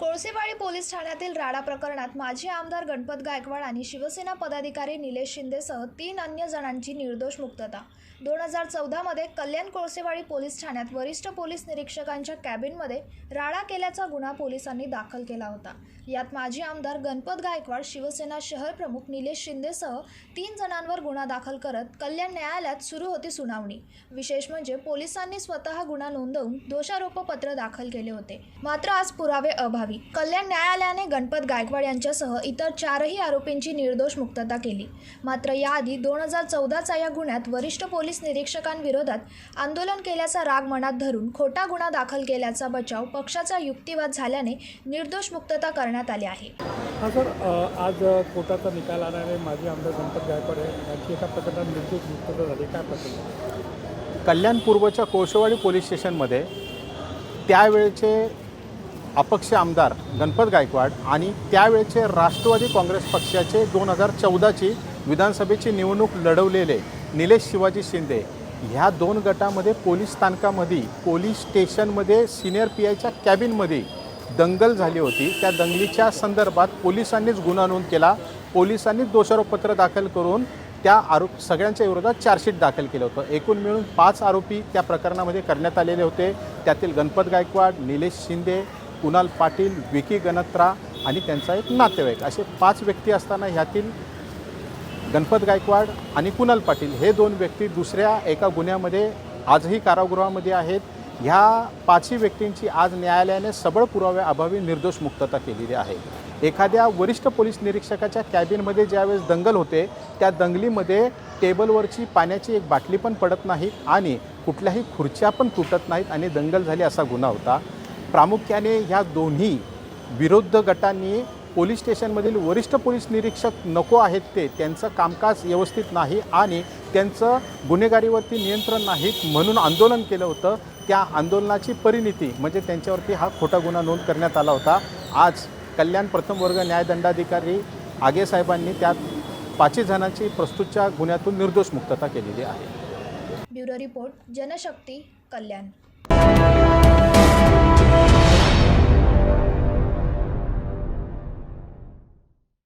Kolsewadi police ठाण्यातील राडा प्रकरणात माजी आमदार गणपत गायकवाड आणि शिवसेना पदाधिकारी निलेश शिंदेसह तीन अन्य जणांची निर्दोष मुक्तता. दोन हजार चौदामध्ये कल्याण कोळसेवाडी पोलीस ठाण्यात वरिष्ठ पोलीस निरीक्षकांच्या कॅबिनमध्ये राडा केल्याचा गुन्हा पोलिसांनी दाखल केला होता. यात माजी आमदार गणपत गायकवाड शिवसेना शहर प्रमुख निलेश शिंदेसह तीन जणांवर गुन्हा दाखल करत कल्याण न्यायालयात सुरू होती सुनावणी. विशेष म्हणजे पोलिसांनी स्वतः गुन्हा नोंदवून दोषारोपपत्र दाखल केले होते. मात्र आज पुरावे अभावी कल्याण न्यायालयाने गणपत गायकवाड यांच्यासह इतर चारही आरोपींची निर्दोष मुक्तता केली. मात्र याआधी दोन हजार चौदाचा या गुन्ह्यात वरिष्ठ पोलीस निरीक्षकांविरोधात आंदोलन केल्याचा राग मनात धरून खोटा गुन्हा दाखल केल्याचा बचाव पक्षाचा युक्तिवाद झाल्याने निर्दोष मुक्तता करण्यात आली आहे. हां सर आज कोर्टाचा निकाल आल्याने माजी आमदार गणपत गायकवाड यांची एका प्रकरणात निर्दोष मुक्तता झाली. काय प्रकरण? कल्याण पूर्वच्या कोळशेवाडी पोलीस स्टेशनमध्ये त्यावेळेचे अपक्ष आमदार गणपत गायकवाड आणि त्यावेळचे राष्ट्रवादी काँग्रेस पक्षाचे दोन हजार चौदाची विधानसभेची निवडणूक लढवलेले निलेश शिवाजी शिंदे ह्या दोन गटामध्ये पोलीस स्थानकामध्ये पोलीस स्टेशनमध्ये सिनियर पी आयच्या कॅबिनमध्ये दंगल झाली होती. त्या दंगलीच्या संदर्भात पोलिसांनीच गुन्हा नोंद केला. पोलिसांनीच दोषारोपपत्र दाखल करून त्या आरोप सगळ्यांच्या विरोधात चार्जशीट दाखल केलं होतं. एकूण मिळून पाच आरोपी त्या प्रकरणामध्ये करण्यात आलेले होते. त्यातील गणपत गायकवाड निलेश शिंदे कुणाल पाटील विकी गणत्रा आणि त्यांचा एक नातेवाईक. असे पाच व्यक्ती असताना ह्यातील गणपत गायकवाड आणि कुणाल पाटील हे दोन व्यक्ती दुसऱ्या एका गुन्ह्यामध्ये आजही कारागृहामध्ये आहेत. ह्या पाचही व्यक्तींची आज न्यायालयाने सबळ पुराव्याअभावी निर्दोष मुक्तता केलेली आहे. एखाद्या वरिष्ठ पोलीस निरीक्षकाच्या कॅबिनमध्ये ज्यावेळेस दंगल होते त्या दंगलीमध्ये टेबलवरची पाण्याची एक बाटली पण पडत नाही आणि कुठल्याही खुर्च्या पण तुटत नाहीत आणि दंगल झाली असा गुन्हा होता. प्रामुख्याने ह्या दोन्ही विरुद्ध गटांनी पोलीस स्टेशनमधील वरिष्ठ पोलीस निरीक्षक नको आहेत ते त्यांचं कामकाज व्यवस्थित नाही आणि त्यांचं गुन्हेगारीवरती नियंत्रण नाहीत म्हणून आंदोलन केलं होतं. त्या आंदोलनाची परिणिती म्हणजे त्यांच्यावरती हा खोटा गुन्हा नोंद करण्यात आला होता. आज कल्याण प्रथम वर्ग न्यायदंडाधिकारी आगे साहेबांनी त्यात पाचही जणांची प्रस्तुतच्या गुन्ह्यातून निर्दोष मुक्तता केलेली आहे. Bureau report Janshakti Kalyan.